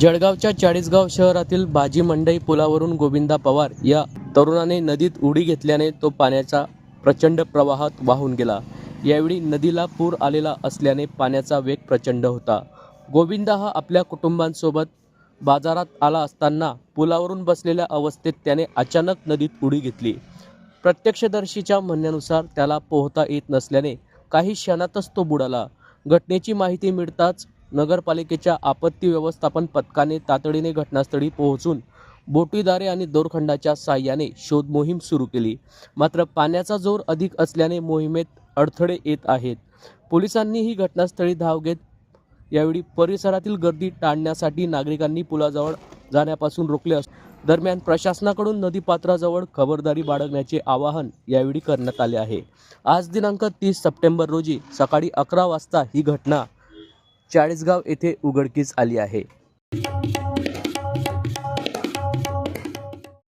जळगावच्या चाळीसगाव शहरातील भाजी मंडई पुलावरून गोविंदा पवार या तरुणाने नदीत उडी घेतल्याने तो पाण्याचा प्रचंड प्रवाहात वाहून गेला. यावेळी नदीला पूर आलेला असल्याने पाण्याचा वेग प्रचंड होता. गोविंदा हा आपल्या कुटुंबांसोबत बाजारात आला असताना पुलावरून बसलेल्या अवस्थेत त्याने अचानक नदीत उडी घेतली. प्रत्यक्षदर्शीच्या म्हणण्यानुसार त्याला पोहता येत नसल्याने काही क्षणातच तो बुडाला. घटनेची माहिती मिळताच नगरपालिकेच्या आपत्ती व्यवस्थापन पथकाने तातडीने घटनास्थळी पोहोचून बोटीदारे आणि दोरखंडाच्या साह्याने शोध मोहीम सुरू केली. मात्र पाण्याचा जोर अधिक असल्याने मोहिमेत अडथळे येत आहेत. पोलिसांनी ही घटनास्थळी धाव घेत यावेळी परिसरातील गर्दी टाळण्यासाठी नागरिकांनी पुलाजवळ जाण्यापासून रोखले अस दरम्यान प्रशासनाकडून नदीपात्राजवळ खबरदारी बाळगण्याचे आवाहन यावेळी करण्यात आले आहे. आज दिनांक तीस सप्टेंबर रोजी सकाळी अकरा वाजता ही घटना चाळीसगाव येथे उघडकीस आली आहे.